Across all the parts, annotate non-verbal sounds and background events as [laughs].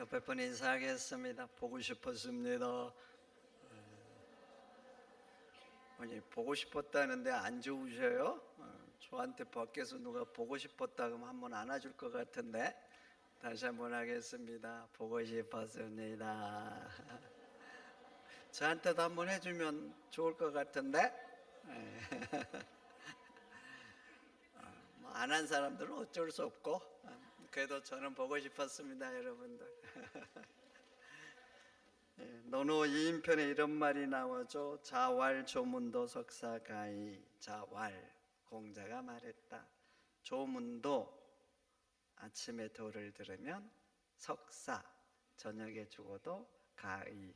옆에 분 인사하겠습니다. 보고 싶었습니다. 아니 보고 싶었다는데 안 좋으셔요? 어, 저한테 밖에서 누가 보고 싶었다 그러면 한번 안아줄 것 같은데 다시 한번 하겠습니다. 보고 싶었습니다. [laughs] 저한테도 한번 해주면 좋을 것 같은데 [laughs] 뭐안한 사람들은 어쩔 수 없고 어, 그래도 저는 보고 싶었습니다, 여러분들. [laughs] 예, 노노 이인편에 이런 말이 나오죠. 자왈 조문도 석사가이 자왈 공자가 말했다. 조문도 아침에 도를 들으면 석사 저녁에 죽어도 가의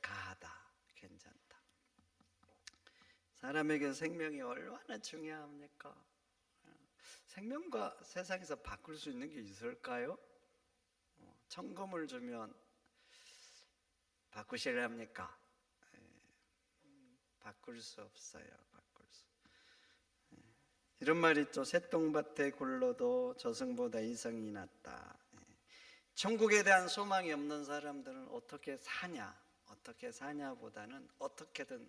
가하다 괜찮다. 사람에게 생명이 얼마나 중요합니까? 생명과 세상에서 바꿀 수 있는 게 있을까요? 어, 천금을 주면 바꾸실랍니까? 예, 음, 바꿀 수 없어요. 바꿀 수. 예, 이런 말 있죠. 새똥밭에 굴러도 저승보다 이성이 낫다. 예, 천국에 대한 소망이 없는 사람들은 어떻게 사냐, 어떻게 사냐보다는 어떻게든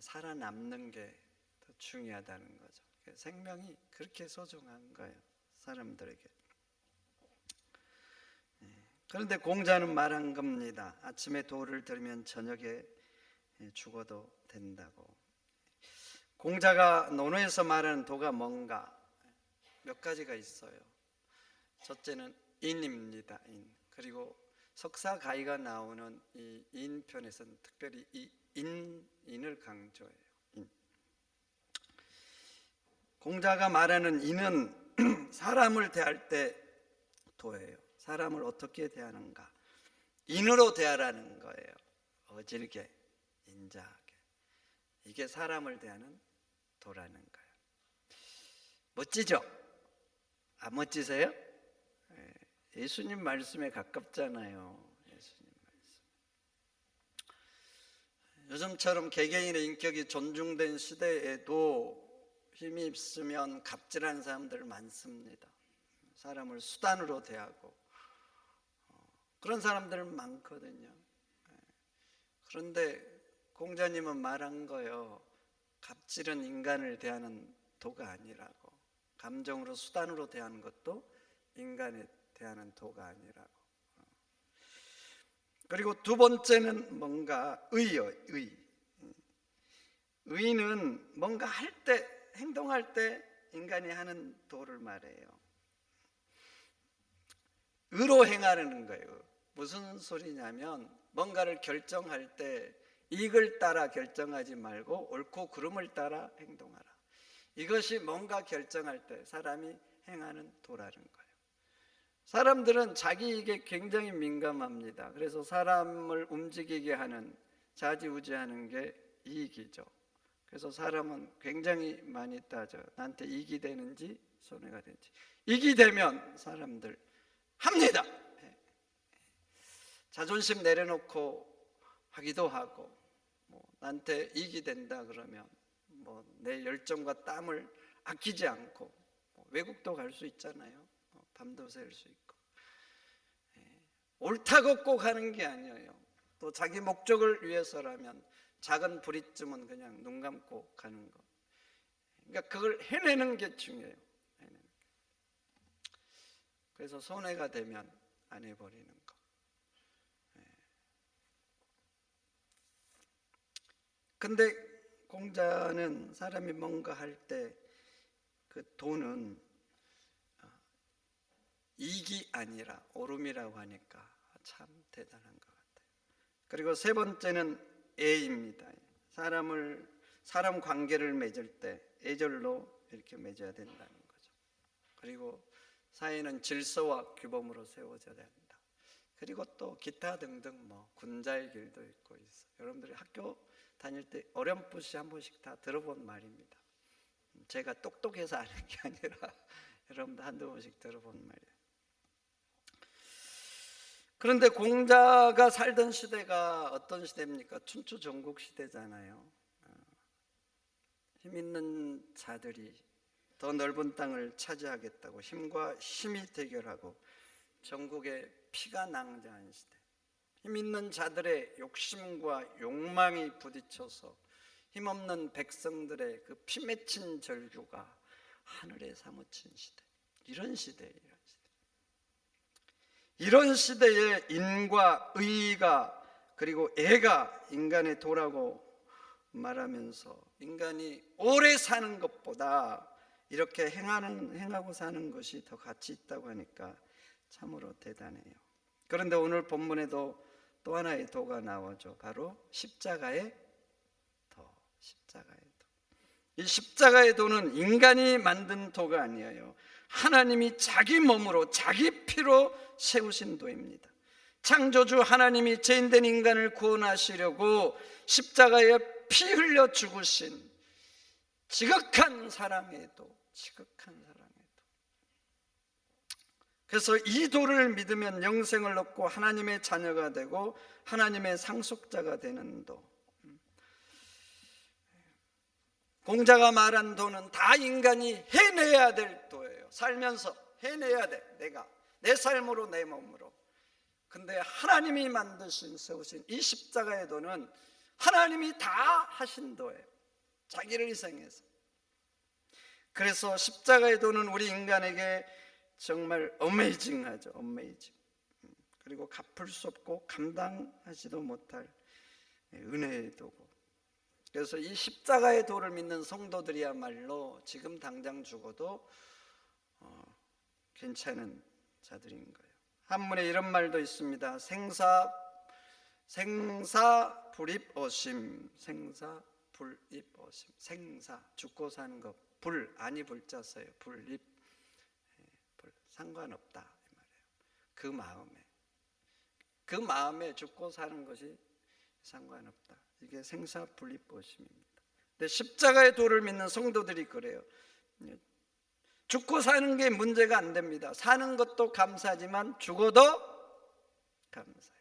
살아남는 게 더 중요하다는 거죠. 생명이 그렇게 소중한 거예요. 사람들에게. 예, 그런데 공자는 말한 겁니다. 아침에 도를 들으면 저녁에 예, 죽어도 된다고. 공자가 논어에서 말하는 도가 뭔가 몇 가지가 있어요. 첫째는 인입니다. 인. 그리고 석사 가이가 나오는 이 인편에서는 특별히 이 인, 인을 강조해요. 인. 공자가 말하는 인은 [clears throat] 사람을 대할 때 도예요. 사람을 어떻게 대하는가? 인으로 대하라는 거예요. 어질게, 인자하게. 이게 사람을 대하는 도라는 거예요. 멋지죠? 안 멋지세요? 예, 예수님 말씀에 가깝잖아요. 예수님 말씀. 요즘처럼 개개인의 인격이 존중된 시대에도 힘이 있으면 갑질하는 사람들 많습니다. 사람을 수단으로 대하고 어, 그런 사람들 많거든요. 예. 그런데 공자님은 말한 거요. 갑질은 인간을 대하는 도가 아니라고. 감정으로 수단으로 대하는 것도 인간에 대하는 도가 아니라고. 어. 그리고 두 번째는 뭔가 의요, 의. 의는 뭔가 할 때, 행동할 때 인간이 하는 도를 말해요. 의로 행하는 거예요. 무슨 소리냐면 뭔가를 결정할 때 이익을 따라 결정하지 말고 옳고 그름을 따라 행동하라. 이것이 뭔가 결정할 때 사람이 행하는 도라는 거예요. 사람들은 자기 이익에 굉장히 민감합니다. 그래서 사람을 움직이게 하는 자지우지하는 게 이익이죠. 그래서 사람은 굉장히 많이 따져. 나한테 이익이 되는지 손해가 되는지. 이익이 되면 사람들 합니다. 예. 자존심 내려놓고 하기도 하고, 뭐 나한테 이익이 된다 그러면 뭐 내 열정과 땀을 아끼지 않고 뭐 외국도 갈 수 있잖아요. 어, 밤도 새울 수 있고. 예. 옳다고 꼭 하는 게 아니에요. 또 자기 목적을 위해서라면 작은 불이쯤은 그냥 눈 감고 가는 거. 그러니까 그걸 해내는 게 중요해요. 해내는 게. 그래서 손해가 되면 안 해버리는 거. 예. 근데 공자는 사람이 뭔가 할 때 그 돈은 어, 이익이 아니라 오름이라고 하니까 참 대단한 것 같아요. 그리고 세 번째는 애입니다. 사람을 사람 관계를 맺을 때 애절로 이렇게 맺어야 된다는 거죠. 그리고 사회는 질서와 규범으로 세워져야 된다. 그리고 또 기타 등등 뭐 군자의 길도 있고 있어. 여러분들이 학교 다닐 때 어렴풋이 한 번씩 다 들어본 말입니다. 제가 똑똑해서 아는 게 아니라 [laughs] 여러분들 한두 번씩 들어본 말이에요. 그런데 공자가 살던 시대가 어떤 시대입니까? 춘추 전국 시대잖아요. 어, 힘 있는 자들이 더 넓은 땅을 차지하겠다고 힘과 힘이 대결하고 전국에 피가 낭자한 시대. 힘 있는 자들의 욕심과 욕망이 부딪혀서 힘없는 백성들의 그 피 맺힌 절규가 하늘에 사무친 시대. 이런 시대에 이런 시대. 이런 시대에 인과 의가 그리고 애가 인간의 도라고 말하면서 인간이 오래 사는 것보다 이렇게 행하는 행하고 사는 것이 더 가치 있다고 하니까 참으로 대단해요. 그런데 오늘 본문에도 또 하나의 도가 나오죠. 바로 십자가의 도, 십자가의 도. 이 십자가의 도는 인간이 만든 도가 아니에요. 하나님이 자기 몸으로 자기 피로 세우신 도입니다. 창조주 하나님이 죄인된 인간을 구원하시려고 십자가에 피 흘려 죽으신 지극한 사랑의 도, 지극한 사랑의 도. 그래서 이 도를 믿으면 영생을 얻고 하나님의 자녀가 되고 하나님의 상속자가 되는 도. 공자가 말한 도는 다 인간이 해내야 될 도예요. 살면서 해내야 돼. 내가 내 삶으로 내 몸으로. 근데 하나님이 만드신 세우신 이 십자가의 도는 하나님이 다 하신 도예요. 자기를 희생해서. 그래서 십자가의 도는 우리 인간에게 정말 어메이징하죠. 어메이징. 그리고 갚을 수 없고 감당하지도 못할 은혜의 도고. 그래서 이 십자가의 도를 믿는 성도들이야말로 지금 당장 죽어도 어, 괜찮은 자들인 거예요. 한문에 이런 말도 있습니다. 생사 생사 불입어심 생사 불입어심 생사 죽고 사는 것 불 아니 불자서요 불입 예, 불 상관없다 이 말이에요. 그 마음에 그 마음에 죽고 사는 것이 상관없다. 이게 생사 불입어심입니다. 근데 십자가의 도를 믿는 성도들이 그래요. 예, 죽고 사는 게 문제가 안 됩니다. 사는 것도 감사하지만 죽어도 감사해요.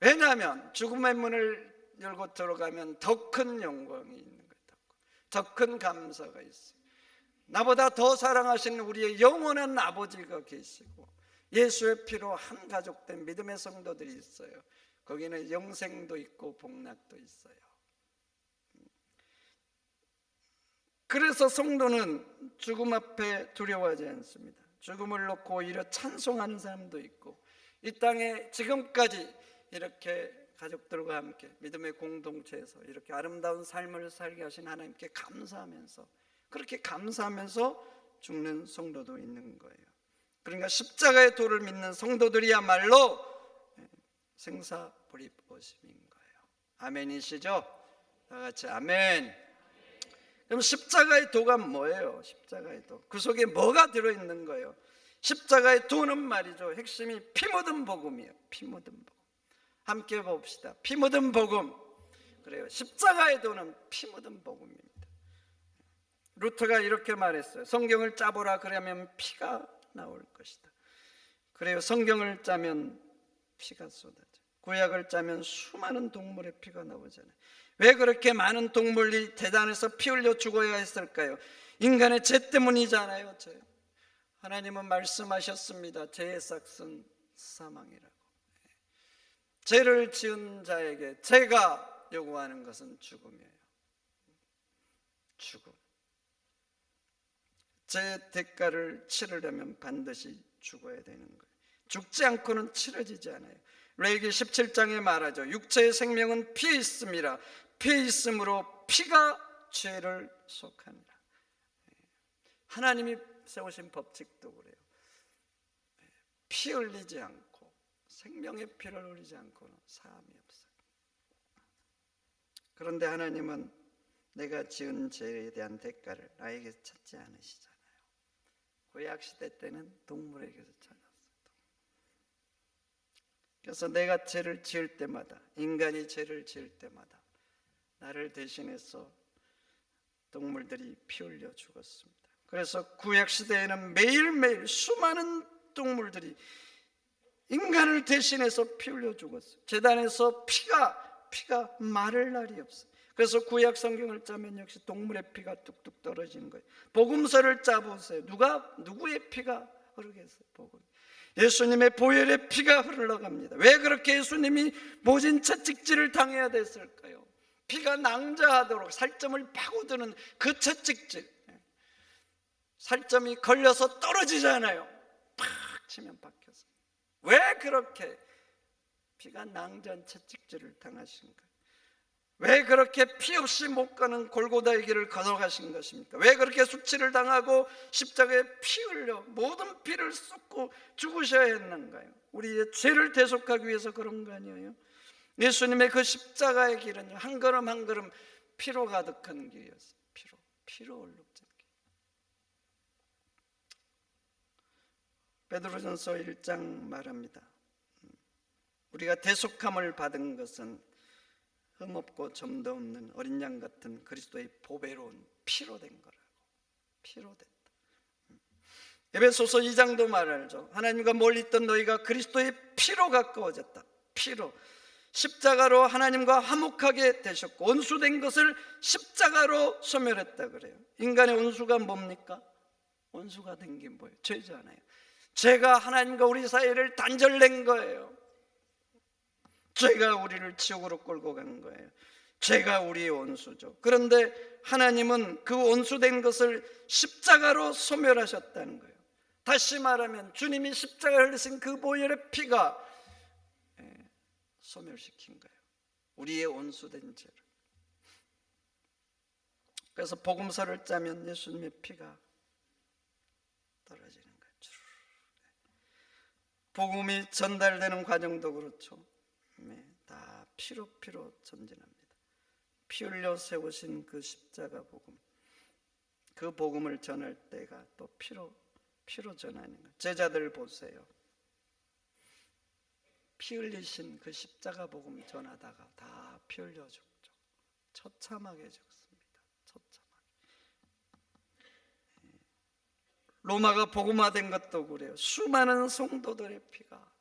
왜냐하면 죽음의 문을 열고 들어가면 더 큰 영광이 있는 거예요. 더큰 감사가 있어요. 나보다 더 사랑하시는 우리의 영원한 아버지가 계시고 예수의 피로 한 가족된 믿음의 성도들이 있어요. 거기는 영생도 있고 복락도 있어요. 그래서 성도는 죽음 앞에 두려워하지 않습니다. 죽음을 놓고 오히려 찬송하는 사람도 있고 이 땅에 지금까지 이렇게 가족들과 함께 믿음의 공동체에서 이렇게 아름다운 삶을 살게 하신 하나님께 감사하면서 그렇게 감사하면서 죽는 성도도 있는 거예요. 그러니까 십자가의 도를 믿는 성도들이야말로 생사 불입 오심인 거예요. 아멘이시죠? 다 같이 아멘. 그럼 십자가의 도가 뭐예요? 십자가의 도. 그 속에 뭐가 들어있는 거예요? 십자가의 도는 말이죠. 핵심이 피 묻은 복음이에요. 피 묻은 복음. 함께 봅시다. 피 묻은 복음. 그래요. 십자가의 도는 피 묻은 복음입니다. 루터가 이렇게 말했어요. 성경을 짜보라 그러면 피가 나올 것이다. 그래요. 성경을 짜면 피가 쏟아져. 구약을 짜면 수많은 동물의 피가 나오잖아요. 왜 그렇게 많은 동물이 대단해서 피 흘려 죽어야 했을까요? 인간의 죄 때문이잖아요. 죄. 하나님은 말씀하셨습니다. 죄의 싹은 사망이라고. 죄를 지은 자에게 죄가 요구하는 것은 죽음이에요. 죽음. 죄 대가를 치르려면 반드시 죽어야 되는 거예요. 죽지 않고는 치러지지 않아요. 레기 17장에 말하죠. 육체의 생명은 피에 있음이라. 피에 있으므로 피가 죄를 속하니라. 하나님이 세우신 법칙도 그래요. 피 흘리지 않고 생명의 피를 흘리지 않고는 사함이 없어요. 그런데 하나님은 내가 지은 죄에 대한 대가를 나에게 찾지 않으시잖아요. 구약 시대 때는 동물에게서 찾았어요. 그래서 내가 죄를 지을 때마다 인간이 죄를 지을 때마다 나를 대신해서 동물들이 피 흘려 죽었습니다. 그래서 구약 시대에는 매일매일 수많은 동물들이 인간을 대신해서 피 흘려 죽었어요. 재단에서 피가 피가 마를 날이 없어요. 그래서 구약 성경을 짜면 역시 동물의 피가 뚝뚝 떨어지는 거예요. 복음서를 짜 보세요. 누가 누구의 피가 흐르겠어요. 복음. 예수님의 보혈의 피가 흘러갑니다. 왜 그렇게 예수님이 모진 채찍질을 당해야 됐을까요? 피가 낭자하도록 살점을 파고드는 그 채찍질. 살점이 걸려서 떨어지잖아요. 팍 치면 박혀서. 왜 그렇게 피가 낭자한 채찍질을 당하신가? 왜 그렇게 피 없이 못 가는 골고다의 길을 걸어가신 것입니까? 왜 그렇게 수치를 당하고 십자가에 피 흘려 모든 피를 쏟고 죽으셔야 했는가요? 우리의 죄를 대속하기 위해서 그런 거 아니에요? 예수님의 그 십자가의 길은 한 걸음 한 걸음 피로 가득한 길이었어요. 피로, 피로 얼룩진 길. 베드로전서 1장 말합니다. 우리가 대속함을 받은 것은 흠없고 점도 없는 어린 양 같은 그리스도의 보배로운 피로 된 거라고. 피로 됐다. 에베소서 2장도 말하죠. 하나님과 멀리 있던 너희가 그리스도의 피로 가까워졌다. 피로. 십자가로 하나님과 화목하게 되셨고 원수된 것을 십자가로 소멸했다 그래요. 인간의 원수가 뭡니까? 원수가 된 게 뭐예요? 죄잖아요. 죄가 하나님과 우리 사이를 단절낸 거예요. 죄가 우리를 지옥으로 끌고 간 거예요. 죄가 우리의 원수죠. 그런데 하나님은 그 원수된 것을 십자가로 소멸하셨다는 거예요. 다시 말하면 주님이 십자가를 흘리신 그 보혈의 피가 예, 소멸시킨 거예요. 우리의 원수된 죄를. 그래서 복음서를 짜면 예수님의 피가 떨어지는 거죠. 복음이 전달되는 과정도 그렇죠. 네, 다 피로 피로 전진합니다. 피 흘려 세우신 그 십자가 복음, 그 복음을 전할 때가 또 피로 피로 전하는 거. 제자들 보세요. 피 흘리신 그 십자가 복음 전하다가 다 피 흘려 죽죠. 처참하게 죽습니다. 처참하게. 예. 로마가 복음화된 것도 그래요. 수많은 성도들의 피가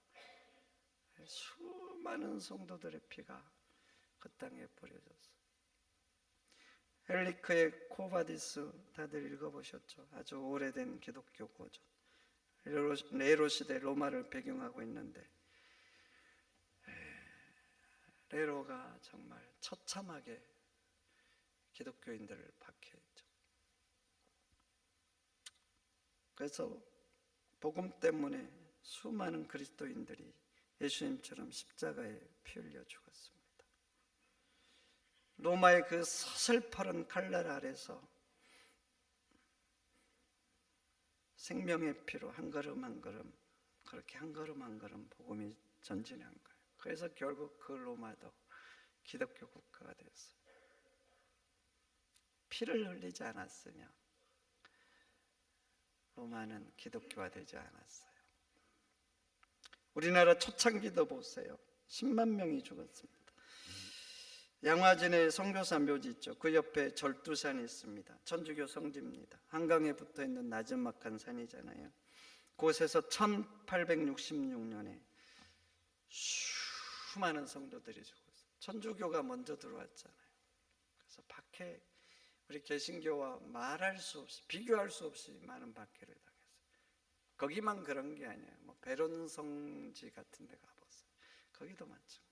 수많은 성도들의 피가 그 땅에 뿌려졌어요. 헬리크의 코바디스 다들 읽어보셨죠? 아주 오래된 기독교 고전. 네로, 네로 시대 로마를 배경하고 있는데 네로가 정말 처참하게 기독교인들을 박해했죠. 그래서 복음 때문에 수많은 그리스도인들이 예수님처럼 십자가에 피 흘려 죽었습니다. 로마의 그 서슬퍼런 칼날 아래서 생명의 피로 한 걸음 한 걸음 그렇게 한 걸음 한 걸음 복음이 전진한 거예요. 그래서 결국 그 로마도 기독교 국가가 되었어요. 피를 흘리지 않았으면 로마는 기독교화 되지 않았어요. 우리나라 초창기도 보세요. 10만 명이 죽었습니다. 양화진에 선교사 묘지 있죠. 그 옆에 절두산이 있습니다. 천주교 성지입니다. 한강에 붙어 있는 나지막한 산이잖아요. 곳에서 1866년에 수많은 성도들이 죽었어요. 천주교가 먼저 들어왔잖아요. 그래서 박해 우리 개신교와 말할 수 없이 비교할 수 없이 많은 박해를 당했어요. 거기만 그런 게 아니에요. 뭐 베론 성지 같은 데 가봤어요. 거기도 마찬가지.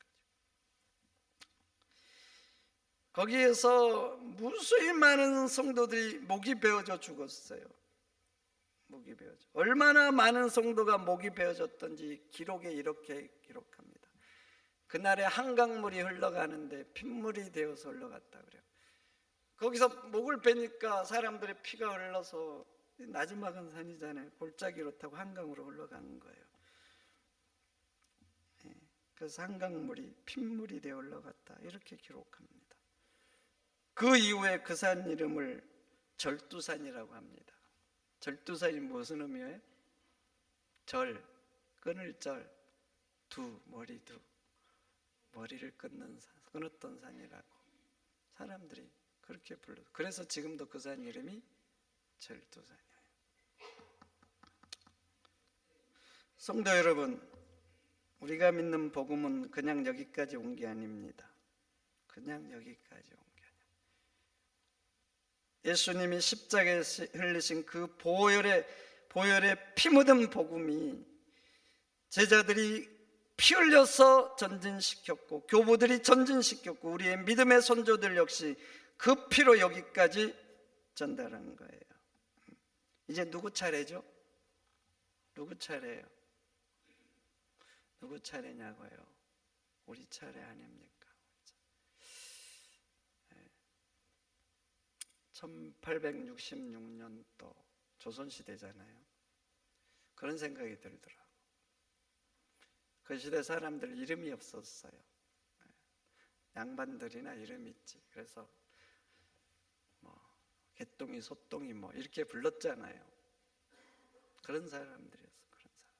거기에서 무수히 많은 성도들이 목이 베어져 죽었어요. 목이 베어져. 얼마나 많은 성도가 목이 베어졌던지 기록에 이렇게 기록합니다. 그날에 한강물이 흘러가는데 핏물이 되어서 흘러갔다 그래요. 거기서 목을 베니까 사람들의 피가 흘러서 나지막한 산이잖아요. 골짜기로 타고 한강으로 흘러가는 거예요. 예, 그래서 한강물이 핏물이 되어 흘러갔다 이렇게 기록합니다. 그 이후에 그 산 이름을 절두산이라고 합니다. 절두산이 무슨 의미예요? 절, 끊을 절, 두, 머리 두. 머리를 끊는 산, 끊었던 산이라고 사람들이 그렇게 불러. 그래서 지금도 그 산 이름이 절두산이에요. 성도 여러분, 우리가 믿는 복음은 그냥 여기까지 온 게 아닙니다. 그냥 여기까지 온 게 아니에요. 예수님이 십자가에 흘리신 그 보혈의 보혈의 피 묻은 복음이 제자들이 피 흘려서 전진시켰고 교부들이 전진시켰고 우리의 믿음의 선조들 역시 그 피로 여기까지 전달한 거예요. 이제 누구 차례죠? 누구 차례예요? 누구 차례냐고요? 우리 차례 아닙니까? 1866년도 조선시대잖아요. 그런 생각이 들더라고. 그 시대 사람들 이름이 없었어요. 양반들이나 이름 있지. 그래서 뭐 개똥이 소똥이 뭐 이렇게 불렀잖아요. 그런 사람들이었어. 그런 사람들.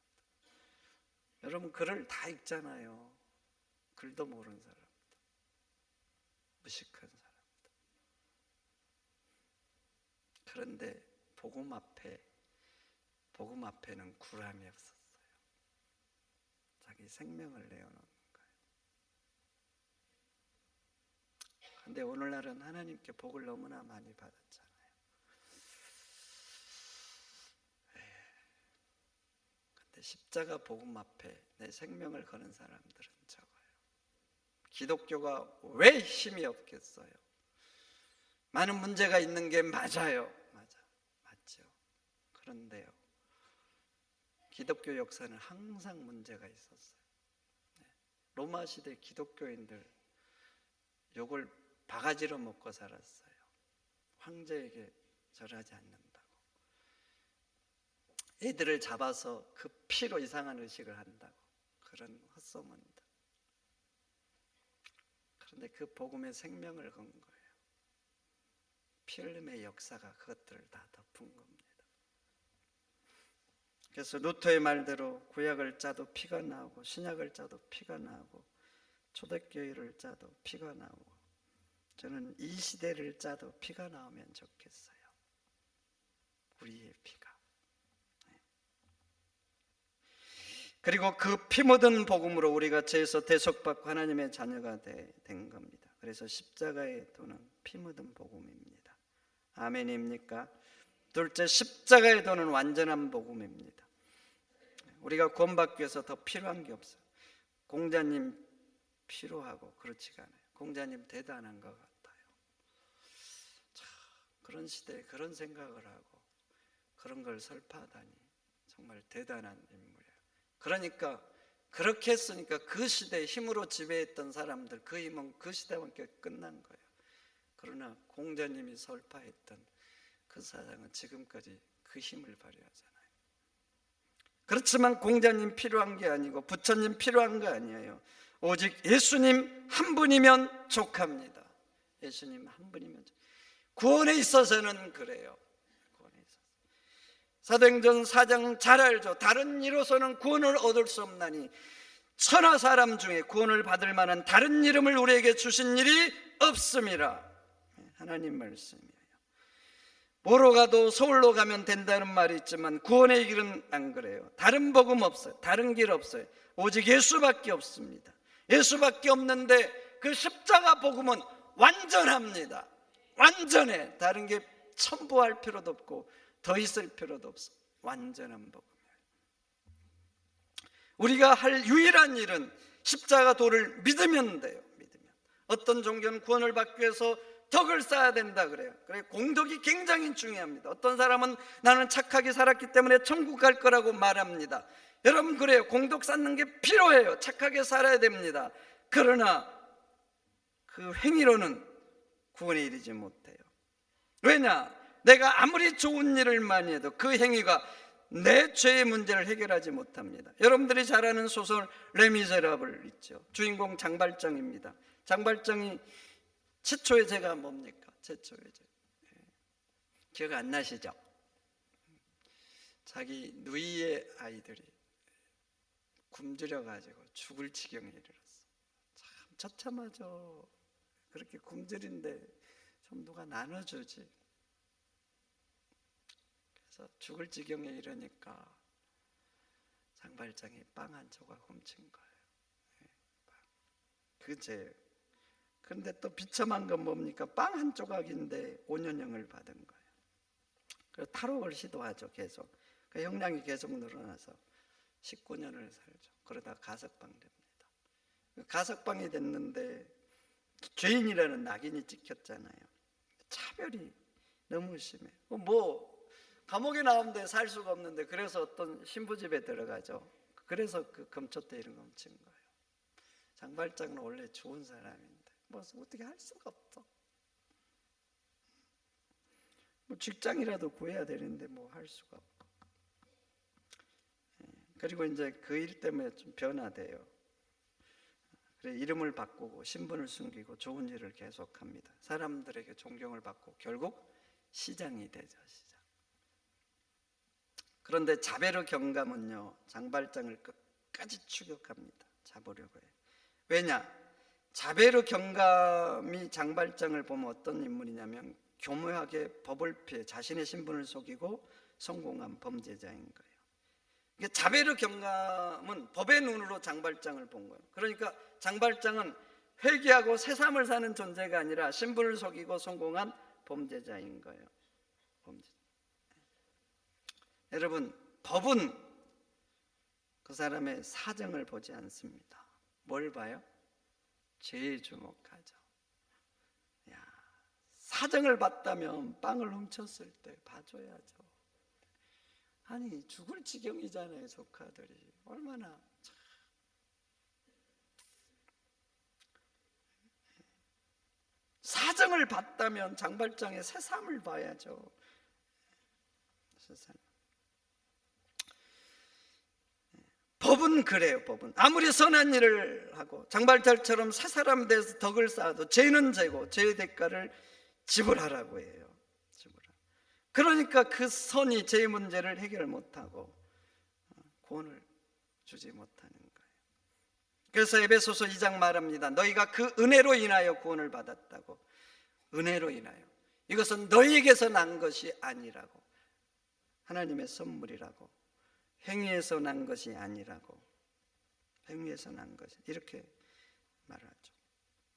여러분 글을 다 읽잖아요. 글도 모르는 사람들. 무식한 사람들. 그런데 복음 앞에 복음 앞에는 구람이 없었어요. 자기 생명을 내어놓는 거예요. 근데 오늘날은 하나님께 복을 너무나 많이 받았잖아요. 근데 십자가 복음 앞에 내 생명을 거는 사람들은 적어요. 기독교가 왜 힘이 없겠어요? 많은 문제가 있는 게 맞아요. 맞아. 맞죠. 그런데요. 기독교 역사는 항상 문제가 있었어요. 네. 로마 시대 기독교인들 욕을 바가지로 먹고 살았어요. 황제에게 절하지 않는다고. 애들을 잡아서 그 피로 이상한 의식을 한다고. 그런 헛소문들. 그런데 그 복음의 생명을 건 거예요. 피 흘림의 역사가 그것들을 다 덮은 겁니다. 그래서 루터의 말대로 구약을 짜도 피가 나오고 신약을 짜도 피가 나오고 초대교회를 짜도 피가 나오고 저는 이 시대를 짜도 피가 나오면 좋겠어요. 우리의 피가. 네. 그리고 그 피 묻은 복음으로 우리가 죄에서 대속받고 하나님의 자녀가 되- 된 겁니다. 그래서 십자가의 도는 피 묻은 복음입니다. 아멘입니까? 둘째 십자가의 도는 완전한 복음입니다. 우리가 구원받기 위해서 더 필요한 게 없어요. 공자님 필요하고 그렇지가 않아요. 공자님 대단한 것 같아요. 참 그런 시대에 그런 생각을 하고 그런 걸 설파하다니 정말 대단한 인물이에요. 그러니까 그렇게 했으니까 그 시대에 힘으로 지배했던 사람들 그 힘은 그 시대밖에 끝난 거예요. 그러나 공자님이 설파했던 그 사상은 지금까지 그 힘을 발휘하잖아요. 그렇지만 공자님 필요한 게 아니고 부처님 필요한 거 아니에요. 오직 예수님 한 분이면 족합니다. 예수님 한 분이면 족- 구원에 있어서는 그래요. 사도행전 4장 잘 알죠. 다른 이로서는 구원을 얻을 수 없나니 천하 사람 중에 구원을 받을 만한 다른 이름을 우리에게 주신 일이 없음이라. 하나님 말씀이에요. 뭐로 가도 서울로 가면 된다는 말이 있지만 구원의 길은 안 그래요. 다른 복음 없어요. 다른 길 없어요. 오직 예수밖에 없습니다. 예수밖에 없는데 그 십자가 복음은 완전합니다. 완전해. 다른 게 첨부할 필요도 없고 더 있을 필요도 없어. 완전한 복음이에요. 우리가 할 유일한 일은 십자가 도를 믿으면 돼요. 믿으면. 어떤 종교는 구원을 받기 위해서 덕을 쌓아야 된다 그래요. 그래 공덕이 굉장히 중요합니다. 어떤 사람은 나는 착하게 살았기 때문에 천국 갈 거라고 말합니다. 여러분 그래요. 공덕 쌓는 게 필요해요. 착하게 살아야 됩니다. 그러나 그 행위로는 구원에 이르지 못해요. 왜냐? 내가 아무리 좋은 일을 많이 해도 그 행위가 내 죄의 문제를 해결하지 못합니다. 여러분들이 잘 아는 소설 레미제라블 있죠. 주인공 장발장입니다. 장발장이 최초의 죄가 뭡니까? 최초의 죄. 예. 기억 안 나시죠? 자기 누이의 아이들이 굶주려 가지고 죽을 지경에 이르렀어. 참 처참하죠. 그렇게 굶주린데 좀 누가 나눠주지. 그래서 죽을 지경에 이르니까 장발장이 빵 한 조각 훔친 거예요. 예, 빵. 그 죄예요. 그런데 또 비참한 건 뭡니까? 빵 한 조각인데 5년형을 받은 거예요. 그래서 탈옥을 시도하죠, 계속. 그 형량이 계속 늘어나서 19년을 살죠. 그러다 가석방 됩니다. 그 가석방이 됐는데 죄인이라는 낙인이 찍혔잖아요. 차별이 너무 심해. 뭐 감옥에 나오는데 살 수가 없는데 그래서 어떤 신부집에 들어가죠. 그래서 그 금초대 이런 거 훔친 거예요. 장발장은 원래 좋은 사람인데 뭐 어떻게 할 수가 없어. 뭐 직장이라도 구해야 되는데 뭐 할 수가 없고. 예, 그리고 이제 그 일 때문에 좀 변화돼요. 그래 이름을 바꾸고 신분을 숨기고 좋은 일을 계속합니다. 사람들에게 존경을 받고 결국 시장이 되죠. 시장. 그런데 자베르 경감은요 장발장을 끝까지 추격합니다. 잡으려고 해요. 왜냐? 자베르 경감이 장발장을 보면 어떤 인물이냐면 교묘하게 법을 피해 자신의 신분을 속이고 성공한 범죄자인 거예요. 이게 자베르 경감은 법의 눈으로 장발장을 본 거예요. 그러니까 장발장은 회개하고 새삼을 사는 존재가 아니라 신분을 속이고 성공한 범죄자인 거예요. 범죄. 여러분, 법은 그 사람의 사정을 보지 않습니다. 뭘 봐요? 죄에 주목하죠. 야, 사정을 봤다면 빵을 훔쳤을 때 봐줘야죠. 아니 죽을 지경이잖아요 조카들이 얼마나 참. 사정을 봤다면 장발장의 새삼을 봐야죠. 세상. 법은 그래요. 법은 아무리 선한 일을 하고 장발장처럼 새 사람 돼서 덕을 쌓아도 죄는 죄고 죄의 대가를 지불하라고 해요. 지불하. 그러니까 그 선이 죄의 문제를 해결 못하고 구원을 주지 못하는 거예요. 그래서 에베소서 2장 말합니다. 너희가 그 은혜로 인하여 구원을 받았다고. 은혜로 인하여. 이것은 너희에게서 난 것이 아니라고. 하나님의 선물이라고. 행위에서 난 것이 아니라고. 행위에서 난 것이 이렇게 말하죠.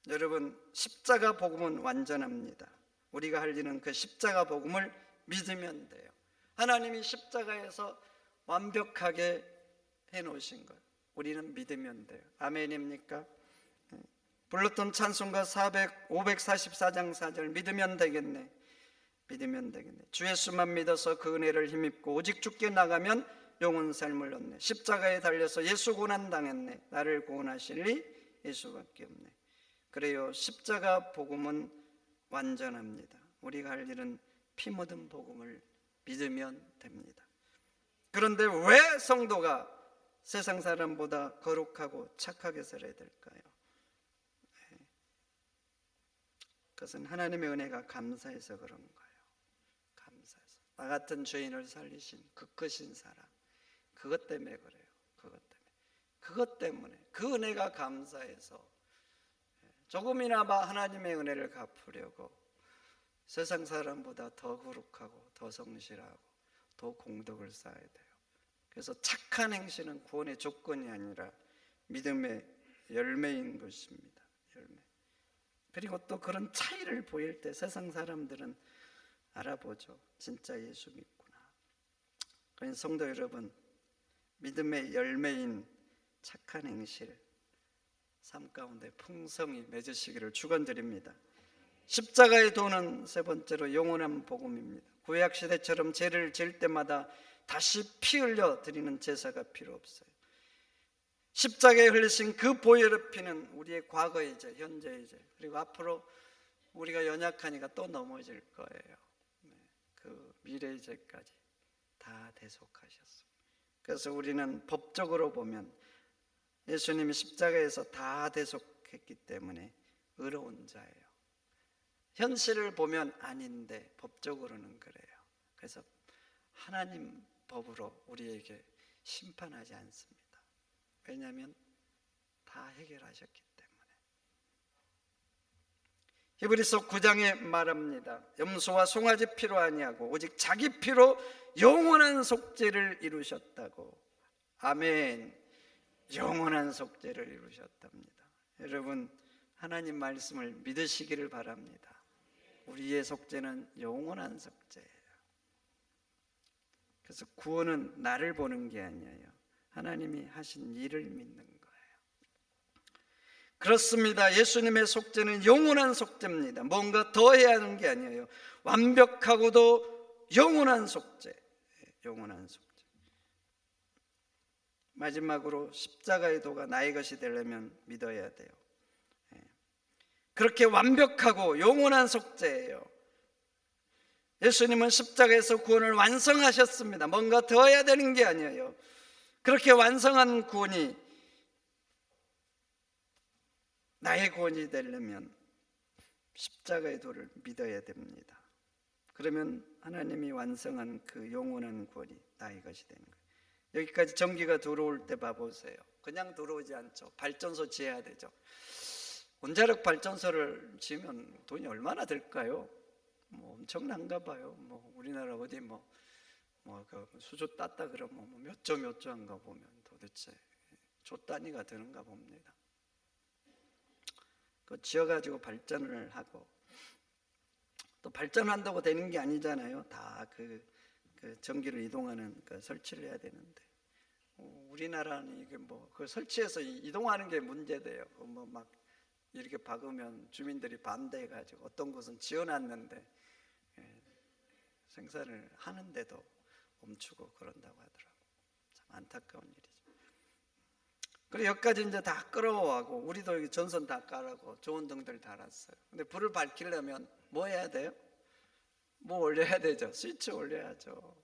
여러분 십자가 복음은 완전합니다. 우리가 할 일은 그 십자가 복음을 믿으면 돼요. 하나님이 십자가에서 완벽하게 해 놓으신 것. 우리는 믿으면 돼요. 아멘입니까? 불렀던 찬송가 400 544장 4절 믿으면 되겠네. 믿으면 되겠네. 주 예수만 믿어서 그 은혜를 힘입고 오직 죽게 나가면 영원 삶을 얻네. 십자가에 달려서 예수 고난 당했네. 나를 구원하실 리 예수밖에 없네. 그래요. 십자가 복음은 완전합니다. 우리가 할 일은 피 묻은 복음을 믿으면 됩니다. 그런데 왜 성도가 세상 사람보다 거룩하고 착하게 살아야 될까요? 네. 그것은 하나님의 은혜가 감사해서 그런 거예요. 감사해서 나 같은 죄인을 살리신 그 크신 사랑 그것 때문에 그래요. 그것 때문에 그것 때문에 그 은혜가 감사해서 조금이나마 하나님의 은혜를 갚으려고 세상 사람보다 더 거룩하고 더 성실하고 더 공덕을 쌓아야 돼요. 그래서 착한 행실은 구원의 조건이 아니라 믿음의 열매인 것입니다. 열매. 그리고 또 그런 차이를 보일 때 세상 사람들은 알아보죠. 진짜 예수 믿구나. 그러니 성도 여러분, 믿음의 열매인 착한 행실, 삶 가운데 풍성히 맺으시기를 축원드립니다. 십자가의 도는 세 번째로 영원한 복음입니다. 구약 시대처럼 죄를 질 때마다 다시 피 흘려 드리는 제사가 필요 없어요. 십자가에 흘리신 그 보혈의 피는 우리의 과거의 죄, 현재의 죄, 그리고 앞으로 우리가 연약하니까 또 넘어질 거예요. 네, 그 미래의 죄까지 다 대속하셨습니다. 그래서 우리는 법적으로 보면 예수님이 십자가에서 다 대속했기 때문에 의로운 자예요. 현실을 보면 아닌데 법적으로는 그래요. 그래서 하나님 법으로 우리에게 심판하지 않습니다. 왜냐하면 다 해결하셨기 때문에. 히브리서 9장에 말합니다. 염소와 송아지 피로 아니하고 오직 자기 피로 영원한 속죄를 이루셨다고. 아멘. 영원한 속죄를 이루셨답니다. 여러분 하나님 말씀을 믿으시기를 바랍니다. 우리의 속죄는 영원한 속죄예요. 그래서 구원은 나를 보는 게 아니에요. 하나님이 하신 일을 믿는 거예요. 그렇습니다. 예수님의 속죄는 영원한 속죄입니다. 뭔가 더 해야 하는 게 아니에요. 완벽하고도 영원한 속죄. 예, 영원한 속죄. 마지막으로 십자가의 도가 나의 것이 되려면 믿어야 돼요. 예. 그렇게 완벽하고 영원한 속죄예요. 예수님은 십자가에서 구원을 완성하셨습니다. 뭔가 더 해야 되는 게 아니에요. 그렇게 완성한 구원이 나의 구원이 되려면 십자가의 도를 믿어야 됩니다. 그러면 하나님이 완성한 그 영원한 구원이 나의 것이 되는 거예요. 여기까지 전기가 들어올 때 봐보세요. 그냥 들어오지 않죠. 발전소 지어야 되죠. 원자력 발전소를 지으면 돈이 얼마나 들까요? 뭐 엄청난가 봐요. 뭐 우리나라 어디 뭐 뭐 그 수조 땄다 그러면 뭐 몇조 몇 조 한가 보면 도대체 조 단위가 드는가 봅니다. 그 지어가지고 발전을 하고 또 발전한다고 되는 게 아니잖아요. 다그 그 전기를 이동하는 그 설치를 해야 되는데 어, 우리나라는 이게 뭐 그 설치해서 이- 이동하는 게 문제돼요. 뭐 막 이렇게 박으면 주민들이 반대해가지고 어떤 곳은 지어놨는데 예, 생산을 하는데도 멈추고 그런다고 하더라고. 참 안타까운 일이죠. 그리고 여기까지 이제 다 끌어오고 우리도 전선 다 깔고 좋은 등들 달았어요. 근데 불을 밝히려면 뭐 해야 돼요? 뭐 올려야 되죠. 스위치 올려야죠.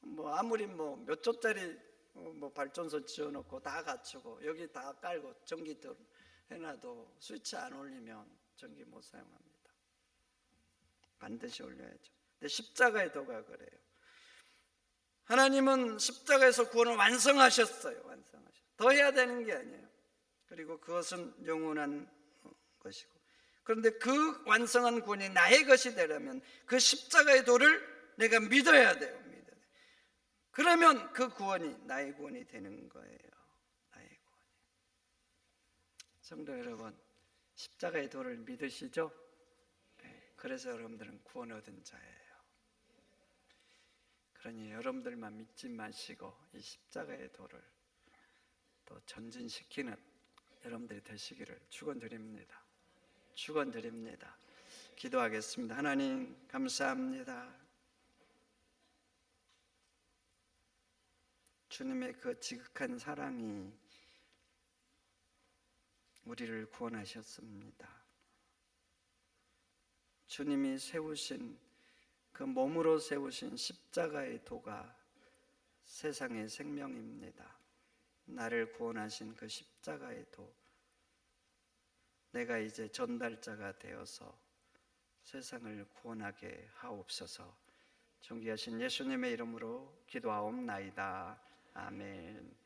뭐 아무리 뭐 몇 조짜리 어, 뭐 발전소 지어놓고 다 갖추고 여기 다 깔고 전기 들 해놔도 스위치 안 올리면 전기 못 사용합니다. 반드시 올려야죠. 근데 십자가의 도가 그래요. 하나님은 십자가에서 구원을 완성하셨어요. 완성하셨. 더 해야 되는 게 아니에요. 그리고 그것은 영원한 어, 것이고. 그런데 그 완성한 구원이 나의 것이 되려면 그 십자가의 도를 내가 믿어야 돼요. 믿어야 돼요. 그러면 그 구원이 나의 구원이 되는 거예요. 나의 구원이. 성도 여러분, 십자가의 도를 믿으시죠? 네, 그래서 여러분들은 구원 얻은 자예요. 그러니 여러분들만 믿지 마시고 이 십자가의 도를 또 전진시키는 여러분들이 되시기를 축원드립니다. 축원드립니다. 기도하겠습니다. 하나님 감사합니다. 주님의 그 지극한 사랑이 우리를 구원하셨습니다. 주님이 세우신 그 몸으로 세우신 십자가의 도가 세상의 생명입니다. 나를 구원하신 그 십자가의 도. 내가 이제 전달자가 되어서 세상을 구원하게 하옵소서. 존귀하신 예수님의 이름으로 기도하옵나이다. 아멘.